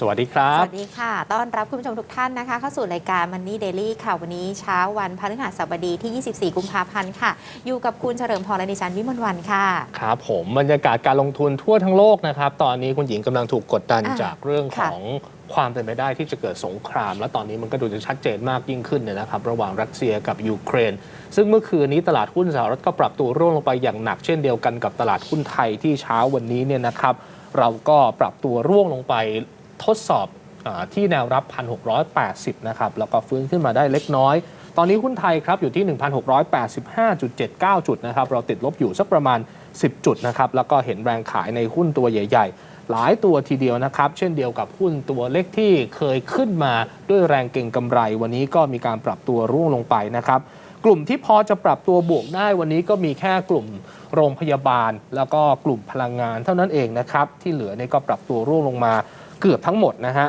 สวัสดีครัสบวัสดีค่ะ ต้อนรับคุณผู้ชมทุกท่านนะคะ เข้าสู่รายการ Money Daily ค่ะ วันนี้เช้าวันพฤหัสบดีที่ 24 กุมภาพันธ์ค่ะ อยู่กับคุณเฉลิมพรและดิฉันวิมลวันค่ะ ครับผมบรรยากาศการลงทุนทั่วทั้งโลกนะครับ ตอนนี้คุณหญิงกำลังถูกกดดันอ่าจากเรื่องขค่ะองความเป็นไปได้ที่จะเกิดสงคราม และตอนนี้มันก็ดูจะชัดเจนมากยิ่งขึ้นเนี่ยนะครับ ระหว่างรัสเซียกับยูเครน ซึ่งเมื่อคืนนี้ตลาดหุ้นสหรัฐก็ปรับตัวร่วงลงไปอย่างหนักเช่นเดียวกันกับตลาดหุ้นไทยที่เช้าวันนี้เนี่ยนะครับเราก็ปรับตัวร่วงลงไป ทดสอบอที่แนวรับ 1,680 นะครับ แล้วก็ฟื้นขึ้นมาได้เล็กน้อย ตอนนี้หุ้นไทยครับอยู่ที่ 1,685.79 จุดนะครับ เราติดลบอยู่สักประมาณ 10 จุดนะครับ แล้วก็เห็นแรงขายในหุ้นตัวใหญ่ ๆ หลายตัวทีเดียวนะครับ เช่นเดียวกับหุ้นตัวเล็กที่เคยขึ้นมาด้วยแรงเก่งกำไร วันนี้ก็มีการปรับตัวร่วงลงไปนะครับกลุ่มที่พอจะปรับตัวบวกได้วันนี้ก็มีแค่กลุ่มโรงพยาบาล แล้วก็กลุ่มพลังงานเท่านั้นเองนะครับ ที่เหลือเนี่ยก็ปรับตัวร่วงลงมา เกือบทั้งหมดนะฮะ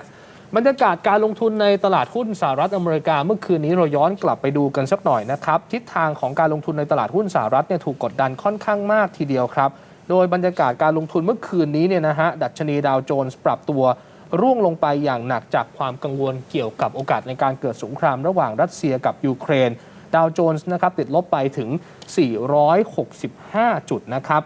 บรรยากาศการลงทุนในตลาดหุ้นสหรัฐอเมริกาเมื่อคืนนี้เราย้อนกลับไปดูกันสักหน่อยนะครับ ทิศทางของการลงทุนในตลาดหุ้นสหรัฐเนี่ยถูกกดดันค่อนข้างมากทีเดียวครับ โดยบรรยากาศการลงทุนเมื่อคืนนี้เนี่ยนะฮะดัชนีดาวโจนส์ปรับตัวร่วงลงไปอย่างหนักจากความกังวลเกี่ยวกับโอกาสในการเกิดสงครามระหว่างรัสเซียกับยูเครนดาวโจนส์นะครับติดลบไปถึง 465 จุดนะครับ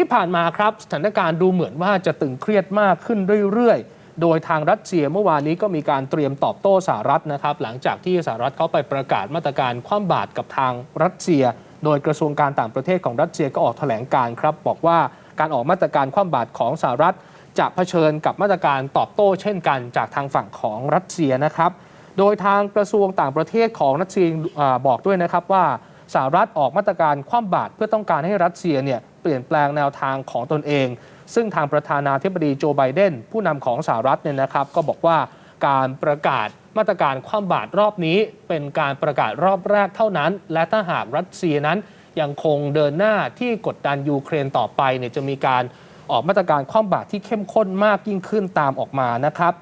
ที่ผ่านมาครับสถานการณ์ดูเหมือนว่าจะตึงเครียดมากขึ้นเรื่อยๆ โดยทางรัสเซียเมื่อวานนี้ก็มีการเตรียมตอบโต้สหรัฐนะครับ หลังจากที่สหรัฐเขาไปประกาศมาตรการคว่ำบาตรกับทางรัสเซีย โดยกระทรวงการต่างประเทศของรัสเซียก็ออกแถลงการครับ บอกว่าการออกมาตรการคว่ำบาตรของสหรัฐ จะเผชิญกับมาตรการตอบโต้เช่นกันจากทางฝั่งของรัสเซียนะครับ โดยทางกระทรวงต่างประเทศของรัสเซียบอกด้วยนะครับว่าสหรัฐออกมาตรการคว่ำบาตรเพื่อต้องการให้รัสเซียเนี่ย ลี่ยนแปลงแนวทางของตนเอง ซึ่งทางประธานาธิบดีโจไบเดนผู้นำของสหรัฐเนี่ยนะครับ ก็บอกว่าการประกาศมาตรการคว่ำบาตรรอบนี้ เป็นการประกาศรอบแรกเท่านั้น และถ้าหากรัสเซียนั้นยังคงเดินหน้าที่กดดันยูเครนต่อไปเนี่ยจะมีการออกมาตรการคว่ำบาตรที่เข้มข้นมากยิ่งขึ้นตามออกมานะครับ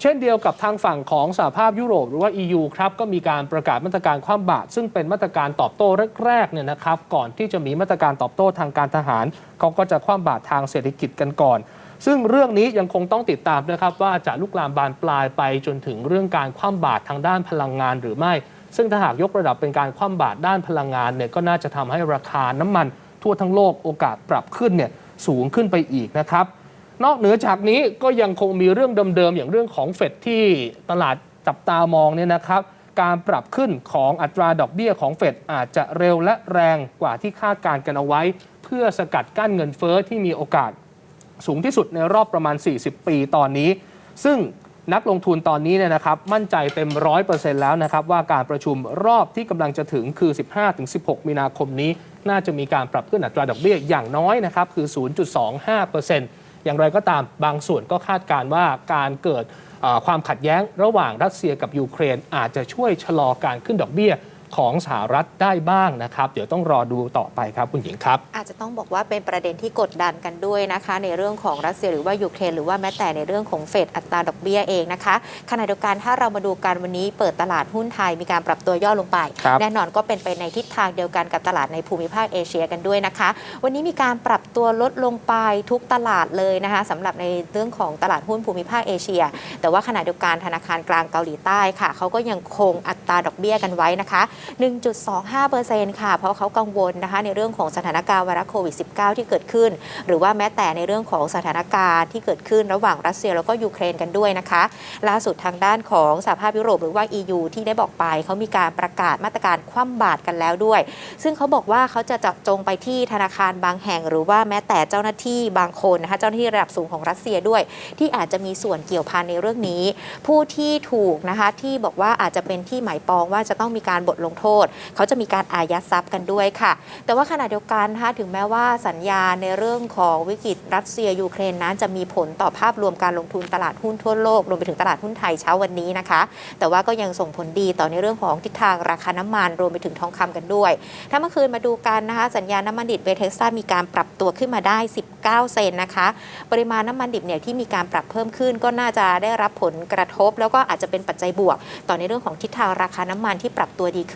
เช่นเดียวกับทางฝั่งของสหภาพยุโรปหรือว่า EU ครับก็มีการประกาศมาตรการคว่ำบาตรซึ่งเป็นมาตรการตอบโต้แรกๆเนี่ยนะครับก่อนที่จะมีมาตรการตอบโต้ทางการทหารเขาก็จะคว่ำบาตรทางเศรษฐกิจกันก่อน ซึ่งเรื่องนี้ยังคงต้องติดตามนะครับว่าจะลุกลามบานปลายไปจนถึงเรื่องการคว่ำบาตรทางด้านพลังงานหรือไม่ ซึ่งถ้าหากยกระดับเป็นการคว่ำบาตรด้านพลังงานเนี่ยก็น่าจะทำให้ราคาน้ำมันทั่วทั้งโลกโอกาสปรับขึ้นเนี่ยสูงขึ้นไปอีกนะครับ นอกเหนือจากนี้ก็ยังคงมีเรื่องเดิมๆ อย่างเรื่องของเฟดที่ตลาดจับตามองเนี่ยนะครับ การปรับขึ้นของอัตราดอกเบี้ยของเฟดอาจจะเร็วและแรงกว่าที่คาดการกันเอาไว้ เพื่อสกัดกั้นเงินเฟ้อที่มีโอกาสสูงที่สุดในรอบประมาณ 40 ปีตอนนี้ ซึ่งนักลงทุนตอนนี้เนี่ยนะครับ มั่นใจเต็ม 100%แล้วนะครับ ว่าการประชุมรอบที่กำลังจะถึงคือ 15-16 มีนาคมนี้ น่าจะมีการปรับขึ้นอัตราดอกเบี้ยอย่างน้อยนะครับ คือ 0.25% อย่างไรก็ตามบางส่วนก็คาดการว่าการเกิดความขัดแย้งระหว่างรัสเซียกับยูเครนอาจจะช่วยชะลอการขึ้นดอกเบี้ย ของสหรัฐได้บ้างนะครับ เดี๋ยวต้องรอดูต่อไปครับคุณหญิงครับ อาจจะต้องบอกว่าเป็นประเด็นที่กดดันกันด้วยนะคะ ในเรื่องของรัสเซียหรือว่ายูเครนหรือว่าแม้แต่ในเรื่องของเฟดอัตราดอกเบี้ยเองนะคะขณะเดียวกันถ้าเรามาดูกันวันนี้เปิดตลาดหุ้นไทยมีการปรับตัวย่อลงไปครับแน่นอนก็เป็นไปในทิศทางเดียวกันกับตลาดในภูมิภาคเอเชียกันด้วยนะคะ วันนี้มีการปรับตัวลดลงไปทุกตลาดเลยนะคะสำหรับในเรื่องของตลาดหุ้นภูมิภาคเอเชีย แต่ว่าขณะเดียวกันธนาคารกลางเกาหลีใต้ค่ะเขาก็ยังคงอัตราดอกเบี้ยกันไว้นะคะ1.25%ค่ะ เพราะเขากังวลนะคะในเรื่องของสถานการณ์ไวรัสโควิด -19 ที่เกิดขึ้น หรือว่าแม้แต่ในเรื่องของสถานการณ์ที่เกิดขึ้นระหว่างรัสเซียแล้วก็ยูเครนกันด้วยนะคะ ล่าสุดทางด้านของสหภาพยุโรปหรือว่า EU ที่ได้บอกไปเขามีการประกาศมาตรการคว่ำบาตรกันแล้วด้วย ซึ่งเขาบอกว่าเขาจะจาะจงไปที่ธนาคารบางแห่ง หรือว่าแม้แต่เจ้าหน้าที่บางคนนะคะเจ้าหน้าที่ระดับสูงของรัสเซียด้วย ที่อาจจะมีส่วนเกี่ยวพันในเรื่องนี้ ผู้ที่ถูกนะคะที่บอกว่าอาจจะเป็นที่หมายปองว่าจะต้องมีการบทลงโทษ เขาจะมีการอายัดทรัพย์กันด้วยค่ะ แต่ว่าขณะเดียวกันนะคะถึงแม้ว่าสัญญาในเรื่องของวิกฤตรัสเซียยูเครนนั้นจะมีผลต่อภาพรวมการลงทุนตลาดหุ้นทั่วโลกรวมไปถึงตลาดหุ้นไทยเช้าวันนี้นะคะ แต่ว่าก็ยังส่งผลดีต่อในเรื่องของทิศทางราคาน้ำมันรวมไปถึงทองคำกันด้วย ถ้าเมื่อคืนมาดูกันนะคะสัญญาณน้ำมันดิบเวสเท็กซัสมีการปรับตัวขึ้นมาได้ 19 เซนนะคะ ปริมาณน้ำมันดิบเนี่ยที่มีการปรับเพิ่มขึ้นก็น่าจะได้รับผลกระทบ แล้วก็อาจจะเป็นปัจจัยบวก ต่อในเรื่องของทิศทางราคาน้ำมันที่ปรับตัวดีขึ้น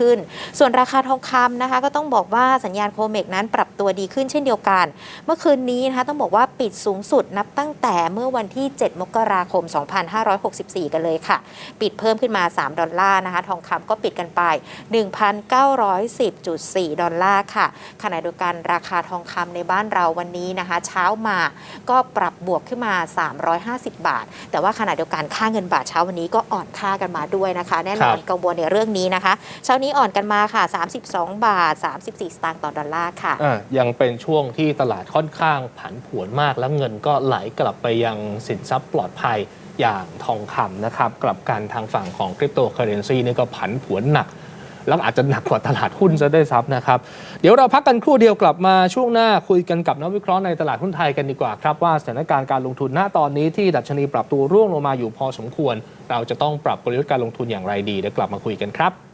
ส่วนราคาทองคำนะคะ ก็ต้องบอกว่าสัญญาณโคเมกนั้นปรับตัวดีขึ้นเช่นเดียวกัน เมื่อคืนนี้นะคะต้องบอกว่าปิดสูงสุดนับตั้งแต่เมื่อวันที่ 7 มกราคม 2564 กันเลยค่ะ ปิดเพิ่มขึ้นมา 3 ดอลลาร์นะคะทองคำก็ปิดกันไป 1,910.4 ดอลลาร์ค่ะขณะเดียวกันราคาทองคำในบ้านเราวันนี้นะคะ เช้ามาก็ปรับบวกขึ้นมา 350 บาท แต่ว่าขณะเดียวกันค่าเงินบาทเช้าวันนี้ก็อ่อนค่ากันมาด้วยนะคะ แน่นอนครับกังวลในเรื่องนี้นะคะ เช้านี้อ่อนกันมาค่ะ 32 บาท 34 สตางค์ต่อดอลลาร์ค่ะ อะยังเป็นช่วงที่ตลาดค่อนข้างผันผวนมาก แล้วเงินก็ไหลกลับไปยังสินทรัพย์ปลอดภัยอย่างทองคำนะครับ กลับกันทางฝั่งของคริปโตเคอเรนซีนี่ก็ผันผวนหนัก แล้วอาจจะหนักกว่าตลาดหุ้นซะได้วยซ้ำนะครับ เดี๋ยวเราพักกันครู่เดียวกลับมาช่วงหน้าคุยกันกับนักวิเคราะห์ในตลาดหุ้นไทยกันดีกว่าครับ ว่าสถานการณ์การลงทุนหน้าตอนนี้ที่ดัชนีปรับตัวร่วงลงมาอยู่พอสมควร เราจะต้องปรับกลยุทธ์การลงทุนอย่างไรดีเดี๋ยวกลับมาคุยกันครับ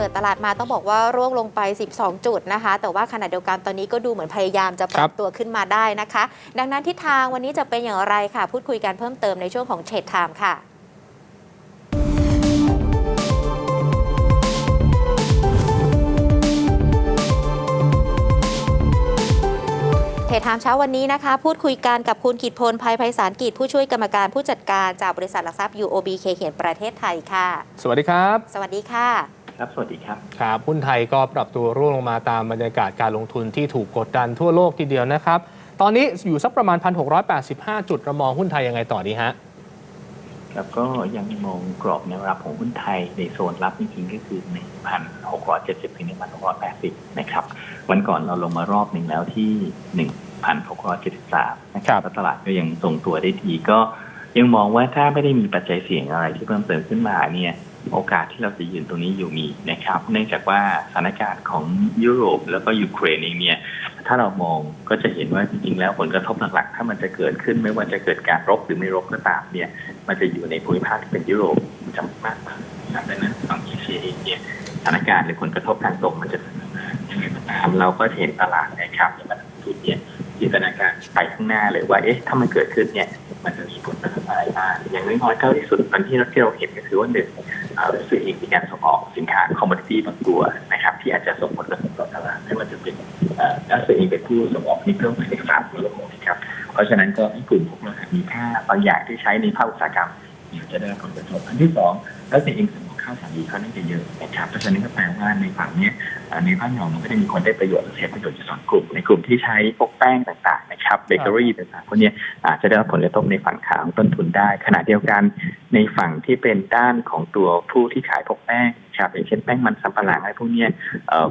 เปิดตลาดมาต้องบอกว่าร่วงลงไป 12 จุดนะคะ แต่ว่าขณะเดียวกันตอนนี้ก็ดูเหมือนพยายามจะปครัรับบตัวขึ้นมาได้นะคะ ดังนั้นทิศทางวันนี้จะเป็นอย่างไรค่ะ พูดคุยกันเพิ่มเติมในช่วงของเทรดไทม์ค่ะเทรดไทม์เช้าวันนี้นะคะ พูดคุยกันกับคุณกิตพลภัยไพศาลกิจผู้ช่วยกรรมการผู้จัดการจากบริษัทหลักทรัพย์ UOB เคเขียนประเทศไทยค่ะ สวัสดีครับ สวัสดีค่ะ ครับ สวัสดีครับ ครับ หุ้นไทยก็ปรับตัวร่วงลงมาตามบรรยากาศการลงทุนที่ถูกกดดันทั่วโลกทีเดียวนะครับ ตอนนี้อยู่สักประมาณ 1,685 จุดเรามองหุ้นไทยยังไงต่อดีฮะแล้วก็ยังมองกรอบแนวรับของหุ้นไทยในโซนรับจริงๆก็คือ 1,670 ถึง 1,680 นะครับ วันก่อนเราลงมารอบหนึ่งแล้วที่ 1,673 นะคครัรับบแล้วตลาดก็ยังทรงตัวได้ดีก็ยังมองว่าถ้าไม่ได้มีปัจจัยเสี่ยงอะไรที่เพิ่มเติมขึ้นมาเนี่ย โอกาสที่เราจะยืนตรงนี้อยู่มีนะครับ เนื่องจากว่าสถานการณ์ของยุโรปแล้วก็ยูเครนเองเนี่ย ถ้าเรามองก็จะเห็นว่าจริงๆแล้วผลกระทบหลักๆ ถ้ามันจะเกิดขึ้นไม่ว่าจะเกิดการรบหรือไม่รบก็ตามเนี่ย มันจะอยู่ในภูมิภาคที่เป็นยุโรปจำนวนมากนะครับดังนั้นฝั่งเอเชียเองเนี่ยสถานการณ์หรือผลกระทบทางตรงมันจะยัก็ตามเราก็เห็นตลาดนะครับในตลาดทุนเนี่ยจินตนาการไปข้างหน้าเลยว่าเอ๊ะถ้ามันเกิดขึ้นเนี่ย มันจะมีผลกระทบอะไรบ้างอย่างน้อยๆเท่าที่สุดตอนที่ที่เราเห็นก็คือว่าหนึ่ง เอ่อรู้สึกเองมีการส่งออกสินค้าคอมมอดิตี้บางตัวนะครับ ที่อาจจะส่งผลกระทบต่อตลาดไม่ว่าจะเป็นเอ่อรัสเซียเองเป็นผู้ส่งออกนิกเกิลหมายเลขสามของโลกนะครับ เพราะฉะนั้นก็มีกลุ่มพวกเรามีค่าบางอย่างที่ใช้ในภาคอุตสาหกรรมเดี๋ยวจะได้รับผลกระทบอันที่สองรัสเซียเองส่งาวสาลีเขาน่าจะเยอะนะครับเพราะฉะนั้นก็แปลว่าในฝั่งนี้ในบ้านเรามันก็จะมีคนได้ประโยชน์และเสียประโยชน์อยู่สองกลุ่ม ในกลุ่มที่ใช้พวกแป้งต่างๆนะครับเบเกอรี่ต่างๆพวกนี้อาจจะได้รับผลกระทบในฝั่งขาของต้นทุนได้ ขณะเดียวกันในฝั่งที่เป็นด้านของตัวผู้ที่ขายพวกแป้งครับอย่างเช่นแป้งมันสำปะหลังอะไรพวกนี้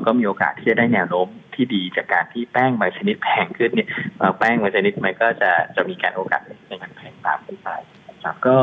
ก็มีโอกาสที่จะได้แนวโน้มที่ดีจากการที่แป้งบางชนิดแพงขึ้นเนี่ยแป้งบางชนิดมันก็จะจะมีการโอกาสในการแพงตามขึ้นไปนะครับก็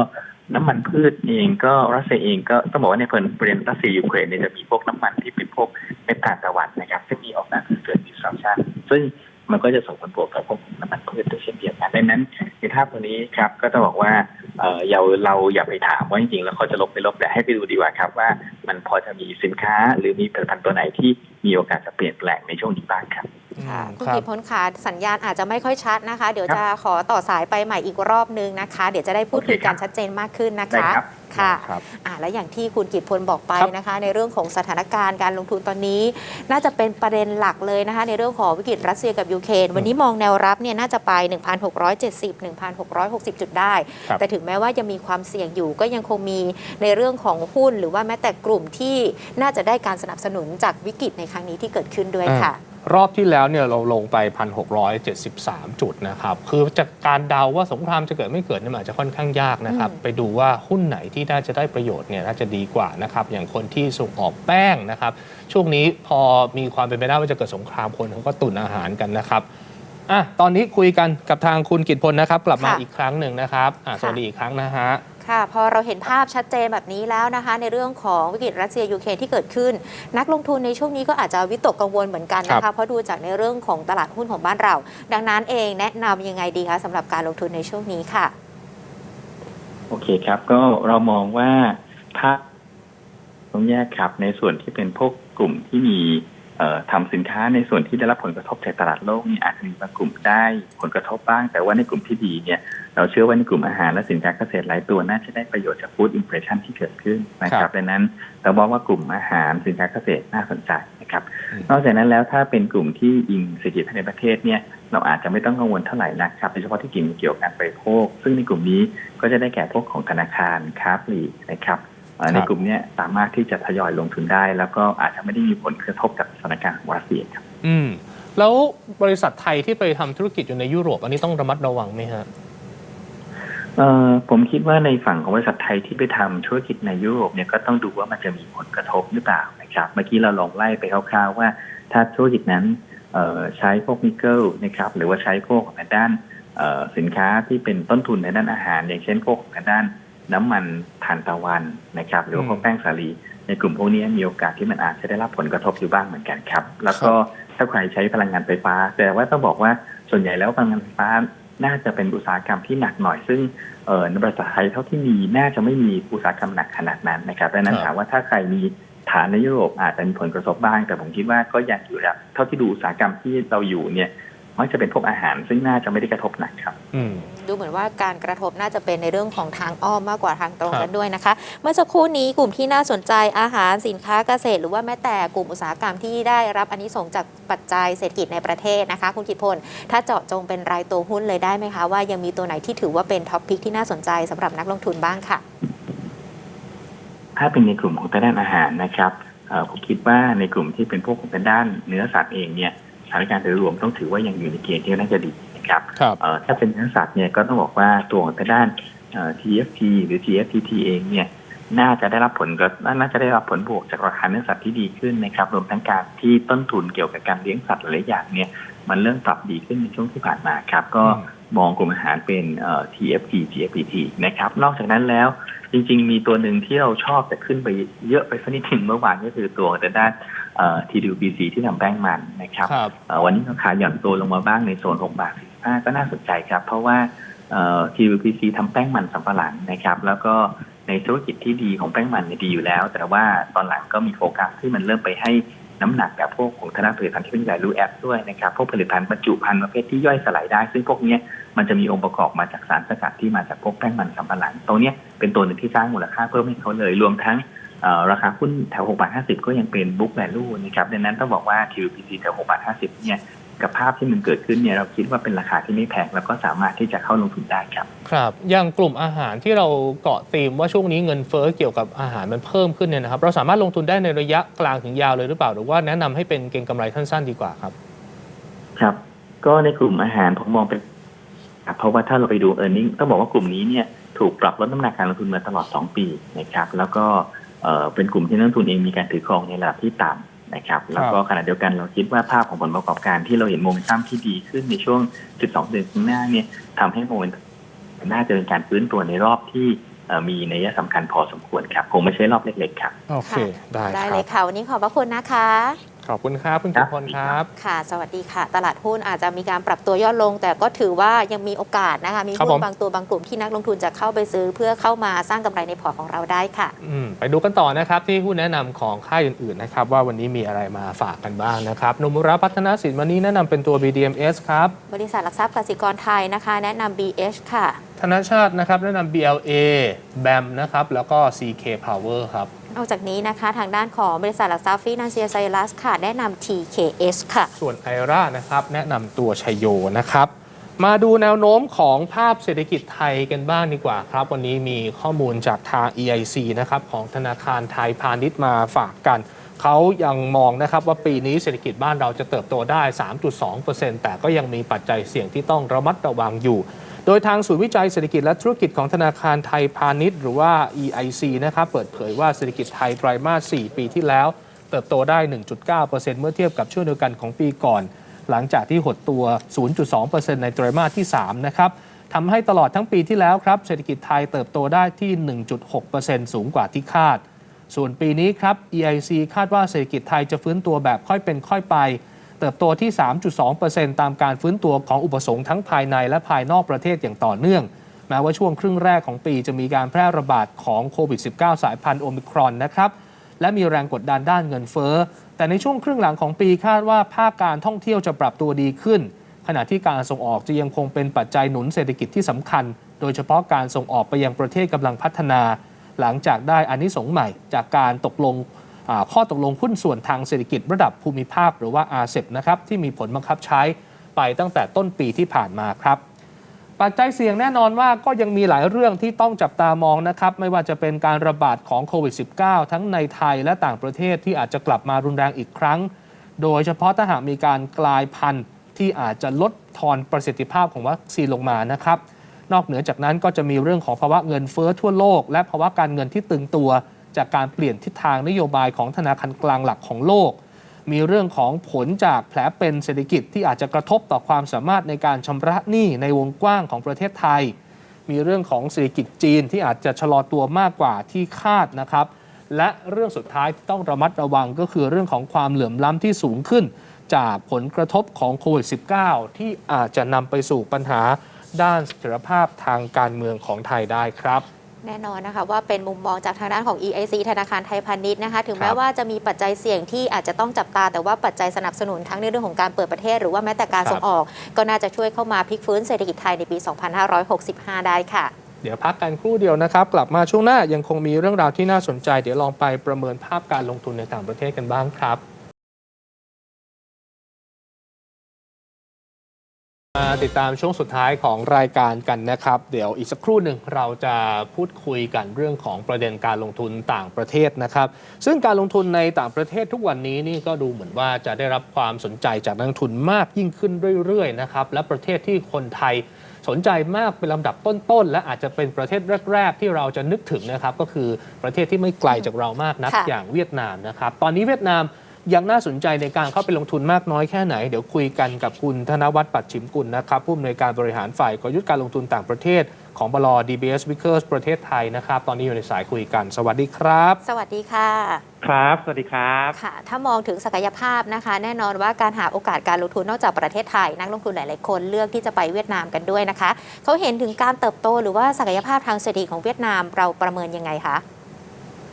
น้ำมันพืชเองก็รัสเซียเองก็ต้องบอกว่าในประเด็นรัสเซียยูเครนเนี่ยจะมีพวกน้ำมันที่เป็นพวกเม็ดทาตะวันนะครับ ซึ่งมีโอกมาเกิด disruption ซึ่งมันก็จะส่งผลบวกกับพวกน้ำมันพืชด้วยเช่นเดียวกันดังนั้นในภาพตัวนี้ครับก็ต้องบอกว่าเอ่อเราเราอย่าไปถามว่าจริงๆแล้วเขาจะลบไปลบแต่ให้ไปดูดีกว่าครับว่ามันพอจะมีสินค้าหรือมีผลิตภัณฑ์ตัวไหนที่มีโอกาสจะเปลี่ยนแปลงในช่วงนี้บ้างครับ ค่ะอืมคุณครับกิตพลขาสัญญาณอาจจะไม่ค่อยชัดนะคะ เดี๋ยวครับจะขอต่อสายไปใหม่อีกรอบนึงนะคะ เดี๋ยวจะได้พูดคุยกันชัดเจนมากขึ้นนะได้คะครับค่ะครับอ่าและอย่างที่คุณกิตพลบอกไปครับนะคะ ในเรื่องของสถานการณ์การลงทุนตอนนี้ น่าจะเป็นประเด็นหลักเลยนะคะ ในเรื่องของวิกฤตรัสเซียกับยูเครนวันนี้มองแนวรับเนี่ยน่าจะไป 1,670 1,660 จุดได้ครับแต่ถึงแม้ว่ายังมีความเสี่ยงอยู่ก็ยังคงมีในเรื่องของหุ้น หรือว่าแม้แต่กลุ่มที่น่าจะได้การสนับสนุนจากวิกฤตในครั้งนี้ที่เกิดขึ้นด้วยค่ะ รอบที่แล้วเนี่ยเราลงไป 1,673 จุดนะครับ คือจากการเดาว่าสงครามจะเกิดไม่เกิดเนี่ยมันอาจจะค่อนข้างยากนะครับอืมไปดูว่าหุ้นไหนที่น่าจะได้ประโยชน์เนี่ยน่าจะดีกว่านะครับ อย่างคนที่ส่งออกแป้งนะครับ ช่วงนี้พอมีความเป็นไปได้ว่าจะเกิดสงครามคนเขาก็ตุนอาหารกันนะครับอะตอนนี้คุยกันกับทางคุณกิตพลนะครับ กลับมาค่ะอีกครั้งหนึ่งนะครับอะสวัสดีอีกครั้งนะฮะ ค่ะพอเราเห็นภาพชัดเจนแบบนี้แล้วนะคะ ในเรื่องของวิกฤตรัสเซียยูเครนที่เกิดขึ้น นักลงทุนในช่วงนี้ก็อาจจะวิตกกังวลเหมือนกันนะครัคะบ เพราะดูจากในเรื่องของตลาดหุ้นของบ้านเรา ดังนั้นเองแนะนำยังไงดีคะสำหรับการลงทุนในช่วงนี้ค่ะ โอเคครับก็เรามองว่าถ้าต้องแยกครับในส่วนที่เป็นพวกกลุ่มที่มีเอ่อ ทำสินค้าในส่วนที่ได้รับผลกระทบจากตลาดโลกนี่อาจจะมีบางกลุ่มได้ผลกระทบบ้าง แต่ว่าในกลุ่มที่ดีเนี่ยเราเชื่อว่าในกลุ่มอาหารและสินค้าเกษตรหลายตัวน่าจะได้ประโยชน์จากฟู้ดอิมเพรสชันที่เกิดขึ้นนะคครัรับบดังนั้นเรามองว่ากลุ่มอาหารสินค้าเกษตรน่าสนใจนะครับอืมนอกจากนั้นแล้วถ้าเป็นกลุ่มที่อิงเศรษฐกิจภายในประเทศเนี่ยเราอาจจะไม่ต้องกังวลเท่าไหร่นะครับโดยเฉพาะที่กินเกี่ยวกับการบริโภค ซึ่งในกลุ่มนี้ก็จะได้แก่พวกของธนาคารค้าปลีกนะครับเอ่อ ในกลุ่มเนี้ยสามารถที่จะทยอยลงทุนได้ แล้วก็อาจจะไม่ได้มีผลกระทบกับสถานการณ์ของรัสเซียครับ อืมแล้วบริษัทไทยที่ไปทำธุรกิจอยู่ในยุโรป อันนี้ต้องระมัดระวังไหมฮะเอ่อผมคิดว่าในฝั่งของบริษัทไทยที่ไปทำธุรกิจในยุโรปเนี่ยก็ต้องดูว่ามันจะมีผลกระทบหรือเปล่านะครับ เมื่อกี้เราลองไล่ไปคร่าวๆว่า ถ้าธุรกิจนั้นเอ่อใช้พวกนิกเกิลนะครับหรือว่าใช้พวกในด้านเอ่อสินค้าที่เป็นต้นทุนในด้านอาหาร อย่างเช่นพวกในด้าน น้ำมันถ่านตะวันนะครับ หรือว่าพวกแป้งสาลีในกลุ่มพวกนี้มีโอกาสที่มันอาจจะได้รับผลกระทบอยู่บ้างเหมือนกันครับ แล้วก็ถ้าใครใช้พลังงานไฟฟ้า แต่ว่าต้องบอกว่าส่วนใหญ่แล้วพลังงานไฟฟ้าน่าจะเป็นอุตสาหกรรมที่หนักหน่อย ซึ่งเอ่อในบริษัทไทยเท่าที่มีน่าจะไม่มีอุตสาหกรรมหนักขนาดนั้นนะครับดังนั้นครับถามว่าถ้าใครมีฐานในยุโรปอาจจะมีผลกระทบบ้าง แต่ผมคิดว่าก็ยังอยู่ครับเท่าที่ดูอุตสาหกรรมที่เราอยู่เนี่ย มักจะเป็นพวกอาหารซึ่งน่าจะไม่ได้กระทบหนักครับ อืม ดูเหมือนว่าการกระทบน่าจะเป็นในเรื่องของทางอ้อมมากกว่าทางตรงครับ กันด้วยนะคะ เมื่อสักครู่นี้กลุ่มที่น่าสนใจอาหารสินค้าเกษตร หรือว่าแม้แต่กลุ่มอุตสาหกรรมที่ได้รับอันนี้ส่งส์จากปัจจัยเศรษฐกิจในประเทศนะคะ คุณกิตพล ถ้าเจาะจงเป็นรายตัวหุ้นเลยได้ไหมคะ ว่ายังมีตัวไหนที่ถือว่าเป็นท็อปพิกที่น่าสนใจสำหรับนักลงทุนบ้างค่ะ ถ้าเป็นในกลุ่มของทางด้านอาหารนะครับเอ่อผมคิดว่าในกลุ่มที่เป็นพวกของทางด้านเนื้อสัตว์เองเนี่ย สถานการณ์โดยรวมต้องถือว่ายังอยู่ในเกณฑ์ที่น่าจะดีนะครับครับเอ่อถ้าเป็นเนื้อสัตว์เนี่ยก็ต้องบอกว่าตัวของทางด้านเอ่อ TFT หรือ TFTT เองเนี่ยน่าจะได้รับผลก็น่าจะได้รับผลบวกจากราคาเนื้อสัตว์ที่ดีขึ้นนะครับรวมทั้งการที่ต้นทุนเกี่ยวกับการเลี้ยงสัตว์หลายๆอย่างเนี่ยมันเริ่มปรับดีขึ้นในช่วงที่ผ่านมาครับ ก็อืมมองกลุ่มอาหารเป็นเอ่อ TFT TFPT นะครับ นอกจากนั้นแล้วจริง ๆ มีตัวหนึ่งที่เราชอบแต่ขึ้นไปเยอะไปสักนิดหนึ่งเมื่อวานก็คือตัวทางด้าน เอ่อ TWBC ที่ทำแป้งมันนะครับครับเอ่อวันนี้ราคาหย่อนตัวลงมาบ้างในโซน 6 บาท 45 ก็น่าสนใจครับ เพราะว่าเอ่อ TWBC ทำแป้งมันสำปะหลังนะครับ แล้วก็ในธุรกิจที่ดีของแป้งมันเนี่ยดีอยู่แล้ว แต่ว่าตอนหลังก็มีโฟกัสที่มันเริ่มไปให้น้ำหนักกับพวกของธนาผลิตภัณฑ์ที่เป็นใหญ่รูแอปด้วยนะครับ พวกผลิตภัณฑ์บรรจุภัณฑ์ประเภทที่ย่อยสลายได้ ซึ่งพวกเนี้ยมันจะมีองค์ประกอบมาจากสารสกัดที่มาจากพวกแป้งมันสำปะหลังตรงเนี้ยเป็นตัวหนึ่งที่สร้างมูลค่าเพิ่มให้เขาเลยรวมทั้งเอ่อ ราคาหุ้นแถว6บาท50 ก็ยังเป็น book value นะครับดังนั้นต้องบอกว่า TWPC แถว6บาท50 เนี่ยกับภาพที่มันเกิดขึ้นเนี่ยเราคิดว่าเป็นราคาที่ไม่แพงแล้วก็สามารถที่จะเข้าลงทุนได้ครับ ครับ อย่างกลุ่มอาหารที่เราเกาะธีมว่าช่วงนี้เงินเฟ้อเกี่ยวกับอาหารมันเพิ่มขึ้นเนี่ยนะครับ เราสามารถลงทุนได้ในระยะกลางถึงยาวเลยหรือเปล่าหรือว่าแนะนำให้เป็นเก็งกำไรสั้นๆ ดีกว่าครับ ครับ ก็ในกลุ่มอาหารผมมองเป็นเพราะว่าถ้าเราไปดู e a r n i n g ต้องบอกว่ากลุ่มนี้เนี่ยถูกปรับลดน้ำหนักการลงทุนมาตลอด 2 ปีนะครับแล้วก็ เอ่อเป็นกลุ่มที่นักลงทุนเองมีการถือครองในระดับที่ต่ำนะครับ แล้วก็ขณะเดียวกันเราคิดว่าภาพของผลประกอบการที่เราเห็นโมเมนตัมที่ดีขึ้นในช่วง 12 เดือนข้างหน้าเนี่ยทำให้โมเมนตัมน่าจะเป็นการฟื้นตัวในรอบที่เอ่อมีนัยสำคัญพอสมควรครับ คงไม่ใช่รอบเล็กๆครับ โอเค ได้ได้คเลรัยบค่ะ วันนี้ขอบพระคุณนะคะ ขอบคุณครับคุณครักิบตพลครับ ค่ะ สวัสดีค่ะ ตลาดหุ้นอาจจะมีการปรับตัวย่อลง แต่ก็ถือว่ายังมีโอกาสนะคะ มีครับหุ้ผนมบางตัวบางกลุ่มที่นักลงทุนจะเข้าไปซื้อเพื่อเข้ามาสร้างกำไรในพอร์ตของเราได้ค่ะอืมไปดูกันต่อนะครับ ที่หุ้นแนะนำของค่ายอื่นๆนะครับ ว่าวันนี้มีอะไรมาฝากกันบ้างนะครับนมุระพัฒนาสินวันนี้แนะนำเป็นตัว BDMs ครับบริษัทหลักทรัพย์กสิกรไทยนะคะ แนะนำ BH ค่ะ ธนชาตินะครับแนะนำ BLA BAM นะครับแล้วก็ CK Power ครับ นอกจากนี้นะคะทางด้านของบริษัทหลักทรัพย์ฟินันเซียไซรัสค่ะแนะนำ TKS ค่ะ ส่วนไอร่านะครับแนะนำตัวชัยโยนะครับมาดูแนวโน้มของภาพเศรษฐกิจไทยกันบ้างดีกว่าครับ วันนี้มีข้อมูลจากทาง EIC นะครับของธนาคารไทยพาณิชย์มาฝากกัน เขายังมองนะครับว่าปีนี้เศรษฐกิจบ้านเราจะเติบโตได้ 3.2%แต่ก็ยังมีปัจจัยเสี่ยงที่ต้องระมัดระวังอยู่ โดยทางศูนย์วิจัยเศรษฐกิจและธุรกิจของธนาคารไทยพาณิชย์หรือว่า EIC นะครับเปิดเผยว่าเศรษฐกิจไทยไตรมาส 4 ปีที่แล้ว เติบโตได้ 1.9%เมื่อเทียบกับช่วงเดียวกันของปีก่อน หลังจากที่หดตัว 0.2%ในไตรมาสที่ 3 นะครับทำให้ตลอดทั้งปีที่แล้วครับเศรษฐกิจไทยเติบโตได้ที่ 1.6%สูงกว่าที่คาด ส่วนปีนี้ครับ EIC คาดว่าเศรษฐกิจไทยจะฟื้นตัวแบบค่อยเป็นค่อยไป เติบโตที่ 3.2%ตามการฟื้นตัวของอุปสงค์ทั้งภายในและภายนอกประเทศอย่างต่อเนื่อง แม้ว่าช่วงครึ่งแรกของปีจะมีการแพร่ระบาดของโควิด -19 สายพันธุ์โอมิครอนนะครับ และมีแรงกดดันด้านเงินเฟ้อ แต่ในช่วงครึ่งหลังของปีคาดว่าภาคการท่องเที่ยวจะปรับตัวดีขึ้น ขณะที่การส่งออกจะยังคงเป็นปัจจัยหนุนเศรษฐกิจที่สำคัญ โดยเฉพาะการส่งออกไปยังประเทศกำลังพัฒนา หลังจากได้อานิสงส์ใหม่ จากการตกลง ข้อตกลงหุ้นส่วนทางเศรษฐกิจระดับภูมิภาคหรือว่า RCEP นะครับที่มีผลบังคับใช้ไปตั้งแต่ต้นปีที่ผ่านมาครับปัจจัยเสี่ยงแน่นอนว่าก็ยังมีหลายเรื่องที่ต้องจับตามองนะครับ ไม่ว่าจะเป็นการระบาดของโควิด -19 ทั้งในไทยและต่างประเทศที่อาจจะกลับมารุนแรงอีกครั้ง โดยเฉพาะถ้าหากมีการกลายพันธุ์ที่อาจจะลดทอนประสิทธิภาพของวัคซีนลงมานะครับ นอกเหนือจากนั้นก็จะมีเรื่องของภาวะเงินเฟ้อทั่วโลก และภาวะการเงินที่ตึงตัว จากการเปลี่ยนทิศทางนโยบายของธนาคารกลางหลักของโลก มีเรื่องของผลจากแผลเป็นเศรษฐกิจที่อาจจะกระทบต่อความสามารถในการชำระหนี้ในวงกว้างของประเทศไทย มีเรื่องของเศรษฐกิจจีนที่อาจจะชะลอตัวมากกว่าที่คาดนะครับและเรื่องสุดท้ายที่ต้องระมัดระวังก็คือเรื่องของความเหลื่อมล้ำที่สูงขึ้น จากผลกระทบของโควิด -19 ที่อาจจะนำไปสู่ปัญหาด้านเสถียรภาพทางการเมืองของไทยได้ครับ แน่นอนนะคะว่าเป็นมุมมองจากทางด้านของ EIC ธนาคารไทยพาณิชย์นะคะถึงคแม้รับว่าจะมีปัจจัยเสี่ยงที่อาจจะต้องจับตา แต่ว่าปัจจัยสนับสนุนทั้งในเรื่องของการเปิดประเทศหรือว่าแม้แต่การครับส่งออก ก็น่าจะช่วยเข้ามาพลิกฟื้นเศรษฐกิจไทยในปี 2565 ได้ค่ะ เดี๋ยวพักกันครู่เดียวนะครับ กลับมาช่วงหน้ายังคงมีเรื่องราวที่น่าสนใจ เดี๋ยวลองไปประเมินภาพการลงทุนในต่างประเทศกันบ้างครับ มาติดตามช่วงสุดท้ายของรายการกันนะครับ เดี๋ยวอีกสักครู่หนึ่งเราจะพูดคุยกันเรื่องของประเด็นการลงทุนต่างประเทศนะครับ ซึ่งการลงทุนในต่างประเทศทุกวันนี้นี่ก็ดูเหมือนว่าจะได้รับความสนใจจากนักลงทุนมากยิ่งขึ้นเรื่อยๆนะครับและประเทศที่คนไทยสนใจมากเป็นลำดับต้นๆ และอาจจะเป็นประเทศแรก ๆ ที่เราจะนึกถึงนะครับก็คือประเทศที่ไม่ไกลจากเรามากนักค่ะอย่างเวียดนามนะครับตอนนี้เวียดนาม ยังน่าสนใจในการเข้าไปลงทุนมากน้อยแค่ไหน เดี๋ยวคุยกันกับคุณธนวัฒน์ปัดฉิมกุลนะครับผู้อำนวยการบริหารฝ่ายกลยุทธ์การลงทุนต่างประเทศ ของบล DBS Vickers ประเทศไทยนะครับ ตอนนี้อยู่ในสายคุยกัน สวัสดีครับ สวัสดีค่ะ ครับ สวัสดีครับค่ะ ถ้ามองถึงศักยภาพนะคะ แน่นอนว่าการหาโอกาสการลงทุนนอกจากประเทศไทย นักลงทุนหลาย ๆ คนเลือกที่จะไปเวียดนามกันด้วยนะคะเขาเห็นถึงการเติบโตหรือว่าศักยภาพทางเศรษฐกิจของเวียดนามเราประเมินยังไงคะ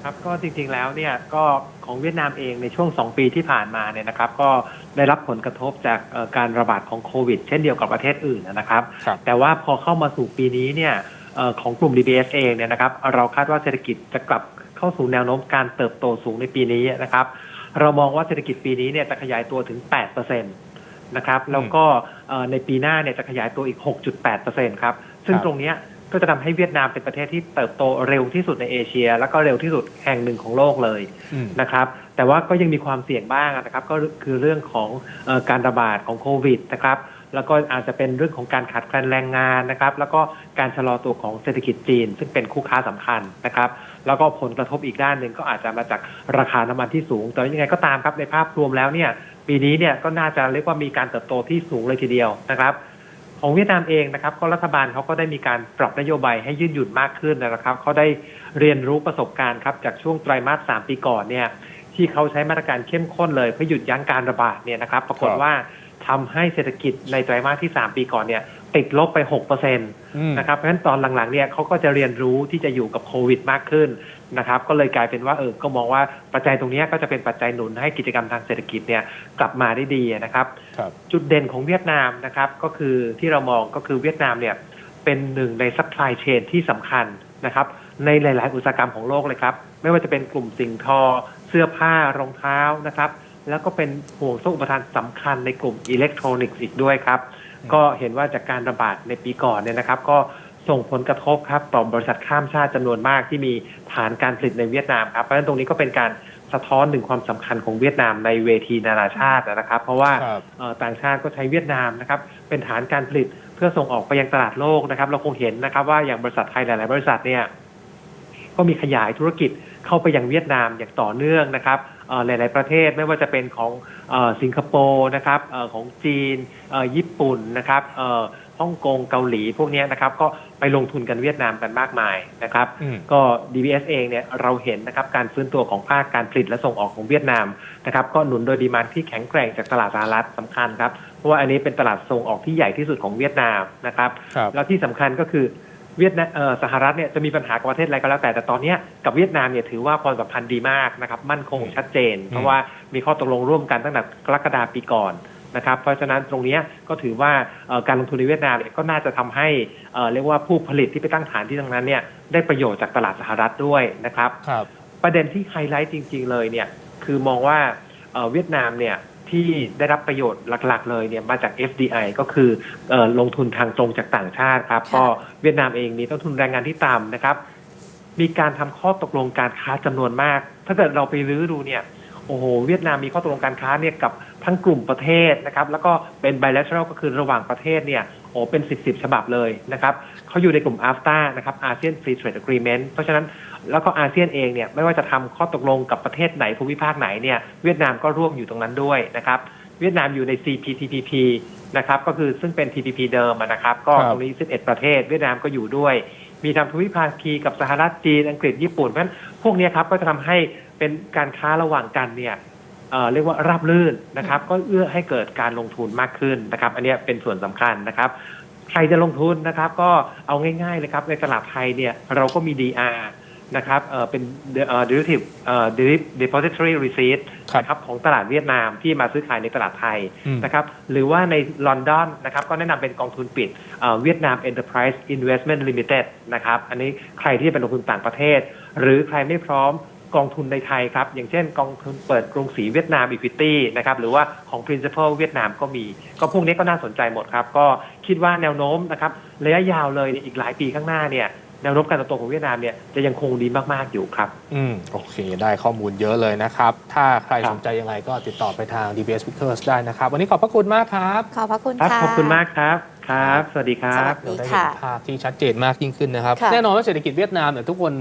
ครับก็จริงๆแล้วเนี่ยก็ของเวียดนามเองในช่วง 2 ปีที่ผ่านมาเนี่ยนะครับ ก็ได้รับผลกระทบจากเอ่อการระบาดของโควิด เช่นเดียวกับประเทศอื่นนะครับ ครับ แต่ว่าพอเข้ามาสู่ปีนี้เนี่ยเอ่อของกลุ่ม DBS เองเนี่ยนะครับ เราคาดว่าเศรษฐกิจจะกลับเข้าสู่แนวโน้มการเติบโตสูงในปีนี้นะครับ เรามองว่าเศรษฐกิจปีนี้เนี่ยจะขยายตัวถึง 8%นะครับแล้วก็เอ่อในปีหน้าเนี่ยจะขยายตัวอีก 6.8%ครับซึ่งครับ ตรงเนี้ย ก็จะทำให้เวียดนามเป็นประเทศที่เติบโตเร็วที่สุดในเอเชีย แล้วก็เร็วที่สุดแห่งหนึ่งของโลกเลยอืมนะครับ แต่ว่าก็ยังมีความเสี่ยงบ้างนะครับ ก็คือเรื่องของเออการระบาดของโควิดนะครับแล้วก็อาจจะเป็นเรื่องของการขาดแคลนแรงงานนะครับ แล้วก็การชะลอตัวของเศรษฐกิจจีน ซึ่งเป็นคู่ค้าสำคัญนะครับ แล้วก็ผลกระทบอีกด้านหนึ่งก็อาจจะมาจากราคาน้ำมันที่สูง แต่ยังไงก็ตามครับในภาพรวมแล้วเนี่ยปีนี้เนี่ยก็น่าจะเรียกว่ามีการเติบโตที่สูงเลยทีเดียวนะครับ ของเวียดนามเองนะครับก็รัฐบาลเขาก็ได้มีการปรับนโยบายให้ยืดหยุ่นมากขึ้นนะครับเขาได้เรียนรู้ประสบการณ์ครับจากช่วงไตรมาสสามปีก่อนเนี่ยที่เขาใช้มาตรการเข้มข้นเลยเพื่อหยุดยั้งการระบาดเนี่ยนะครับ ปรากฏว่าทำให้เศรษฐกิจในไตรมาสที่ 3 ปีก่อนเนี่ยติดลบไป6%เปอร์เซ็นต์นะครับเพราะฉะนั้นตอนหลังๆเนี่ยเขาก็จะเรียนรู้ที่จะอยู่กับโควิดมากขึ้น นะครับก็เลยกลายเป็นว่าเออก็มองว่าปัจจัยตรงเนี้ยก็จะเป็นปัจจัยหนุนให้กิจกรรมทางเศรษฐกิจเนี่ยกลับมาได้ดีนะครับครับ จุดเด่นของเวียดนามนะครับก็คือที่เรามองก็คือเวียดนามเนี่ยเป็นหนึ่งในซัพพลายเชนที่สำคัญนะครับในหลาย ๆ อุตสาหกรรมของโลกเลยครับ ไม่ว่าจะเป็นกลุ่มสิ่งทอ เสื้อผ้ารองเท้านะครับ แล้วก็เป็นห่วงโซ่อุปทานสำคัญในกลุ่มอิเล็กทรอนิกส์อีกด้วยครับอืมก็เห็นว่าจากการระบาดในปีก่อนเนี่ยนะครับ ก็ ส่งผลกระทบครับต่อบริษัทข้ามชาติจำนวนมากที่มีฐานการผลิตในเวียดนามครับเพราะฉะนั้นตรงนี้ก็เป็นการสะท้อนถึงความสำคัญของเวียดนามในเวทีนานาชาตินะครับ เพราะว่าครับเอ่อต่างชาติก็ใช้เวียดนามนะครับเป็นฐานการผลิตเพื่อส่งออกไปยังตลาดโลกนะครับ เราคงเห็นนะครับว่าอย่างบริษัทไทยหลาย ๆ บริษัทเนี่ยก็มีขยายธุรกิจเข้าไปยังเวียดนามอย่างต่อเนื่องนะครับเอ่อหลาย ๆ ประเทศไม่ว่าจะเป็นของเออสิงคโปร์นะครับเออของจีนเอ่อญี่ปุ่นนะครับเอ่อ ฮ่องกงเกาหลีพวกเนี้ยนะครับ ก็ไปลงทุนกันเวียดนามกันมากมายนะครับอืมก็ DBS เองเนี่ยเราเห็นนะครับการฟื้นตัวของภาคการผลิตและส่งออกของเวียดนามนะครับก็หนุนโดยดีมานที่แข็งแกร่งจากตลาดสหรัฐสำคัญครับเพราะว่าอันนี้เป็นตลาดส่งออกที่ใหญ่ที่สุดของเวียดนามนะครับครับแล้วที่สำคัญก็คือเวียดนามเอ่อสหรัฐเนี่ยจะมีปัญหากับประเทศอะไรก็แล้วแต่แต่ตอนเนี้ยกับเวียดนามเนี่ยถือว่าความสัมพันธ์ดีมากนะครับมั่นคงชัดเจน เพราะว่ามีข้อตกลงร่วมกันตั้งแต่กรกฎาปีก่อน นะครับ เพราะฉะนั้นตรงเนี้ยก็ถือว่าเอ่อการลงทุนในเวียดนามเนี่ยก็น่าจะทำให้เอ่อเรียกว่าผู้ผลิตที่ไปตั้งฐานที่ตรงนั้นเนี่ยได้ประโยชน์จากตลาดสหรัฐด้วยนะครับครับประเด็นที่ไฮไลท์จริง ๆ เลยเนี่ยคือมองว่าเอ่อเวียดนามเนี่ยที่ได้รับประโยชน์หลักๆ เลยเนี่ยมาจาก FDI ก็คือเออลงทุนทางตรงจากต่างชาติครับค่ะก็เวียดนามเองมีต้นทุนแรงงานที่ต่ำนะครับ มีการทำข้อตกลงการค้าจำนวนมาก ถ้าเกิดเราไปรื้อดูเนี่ยโอ้โหเวียดนามมีข้อตกลงการค้าเนี่ยกับ ทั้งกลุ่มประเทศนะครับแล้วก็เป็น bilateral ก็คือระหว่างประเทศเนี่ยโอ้เป็นสิบสิบฉบับเลยนะครับเขาอยู่ในกลุ่ม AFTA นะครับ ASEAN Free Trade Agreement เพราะฉะนั้นแล้วก็อาเซียนเองเนี่ยไม่ว่าจะทำข้อตกลงกับประเทศไหนภูมิภาคไหนเนี่ยเวียดนามก็ร่วมอยู่ตรงนั้นด้วยนะครับเวียดนามอยู่ใน CPTPP นะครับก็คือซึ่งเป็น TPP เดิมอะนะครับก็ครับตรงนี้ 11 ประเทศ เวียดนามก็อยู่ด้วย มีทำภูมิภาคีกับสหรัฐจีนอังกฤษญี่ปุ่นเพราะฉะนั้นพวกเนี้ยครับก็จะทำให้เป็นการค้าระหว่างกันเนี่ย เอ่อเรียกว่าราบรื่นนะครับ ก็เอื้อให้เกิดการลงทุนมากขึ้นนะครับ อันเนี้ยเป็นส่วนสำคัญนะครับ ใครจะลงทุนนะครับ ก็เอาง่ายๆเลยครับ ในตลาดไทยเนี่ยเราก็มี DR นะครับเอ่อเป็นเอ่อ derivative เอ่อ deriv- depository receipt ครับนะครับของตลาดเวียดนามที่มาซื้อขายในตลาดไทยอืมนะครับหรือว่าในลอนดอนนะครับก็แนะนำเป็นกองทุนปิดเอ่อเวียดนาม Enterprise Investment Limited นะครับอันนี้ใครที่จะเป็นลงทุนต่างประเทศ หรือใครไม่พร้อม กองทุนในไทยครับ อย่างเช่นกองทุนเปิดกรุงศรีเวียดนาม Equity นะครับหรือว่าของ Principal เวียดนามก็มี ก็พวกนี้ก็น่าสนใจหมดครับ ก็คิดว่าแนวโน้มนะครับระยะยาวเลยเนี่ยอีกหลายปีข้างหน้าเนี่ยแนวโน้มการเติบโตของเวียดนามเนี่ยจะยังคงดีมากๆอยู่ครับ อืมโอเค ได้ข้อมูลเยอะเลยนะครับ ถ้าใครครับสนใจยังไงก็ติดต่อไปทาง DBS Speakers ได้นะครับ วันนี้ขอบพระคุณมากครับ ขอบพระคุณครับค่ะขอบคุณมากครับ ครับ สวัสดีครัสวับ สเราได้ดีเห็ค่ะ นภาพที่ชัดเจนมากยิ่งขึ้นนะครับ ค่ะแน่นอนว่าเศรษฐกิจเวียดนามเนี่ยทุกคน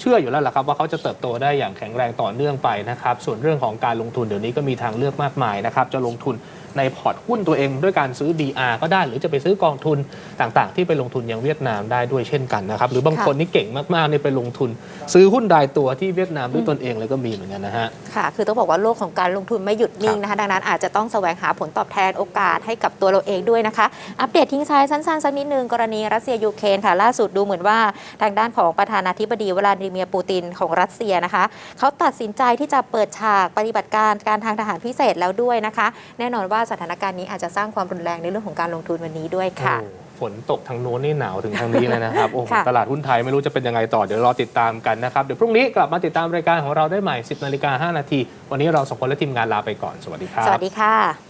เชื่ออยู่แล้วล่ะครับว่าเขาจะเติบโตได้อย่างแข็งแรงต่อเนื่องไปนะครับ ส่วนเรื่องของการลงทุนเดี๋ยวนี้ก็มีทางเลือกมากมายนะครับ จะลงทุน ในพอร์ตหุ้นตัวเองด้วยการซื้อ DR ก็ได้หรือจะไปซื้อกองทุนต่างๆ ที่ไปลงทุนอย่างเวียดนามได้ด้วยเช่นกันนะครับหรือบางคคนนี่เก่งมากๆนี่ไปลงทุน ซื้อหุ้นรายตัวที่เวียดนามด้วยตนเองเลยก็มีเหมือนกันนะฮะค่ะ คือต้องบอกว่าโลกของการลงทุนไม่หยุดนิ่งนะคะดังนั้นอาจจะต้องแสวงหาผลตอบแทนโอกาสให้กับตัวเราเองด้วยนะคะ อัปเดตทิ้งท้ายสั้นๆสักนิดนึงกรณีรัสเซียยูเครนค่ะล่าสุดดูเหมือนว่าทางด้านของประธานาธิบดีวลาดิเมียร์ปูตินของรัสเซียนะคะเขาตัดสินใจที่จะเปิดฉากปฏิบัติการการทางทหารพิเศษแล้วด้วยนะคะ แน่นอนว่าสถานการณ์นี้อาจจะสร้างความรุนแรงในเรื่องของการลงทุนวันนี้ด้วยค่ะโอ้ฝนตกทางโน้นนี่หนาวถึงทางนี้เลยนะครับโอ้โหค่ะตลาดหุ้นไทยไม่รู้จะเป็นยังไงต่อเดี๋ยวรอติดตามกันนะครับ เดี๋ยวพรุ่งนี้กลับมาติดตามรายการของเราได้ใหม่ 10นาฬิกา5นาทีวันนี้เราสองคนและทีมงานลาไปก่อนสวัสดีครับสวัสดีค่ะ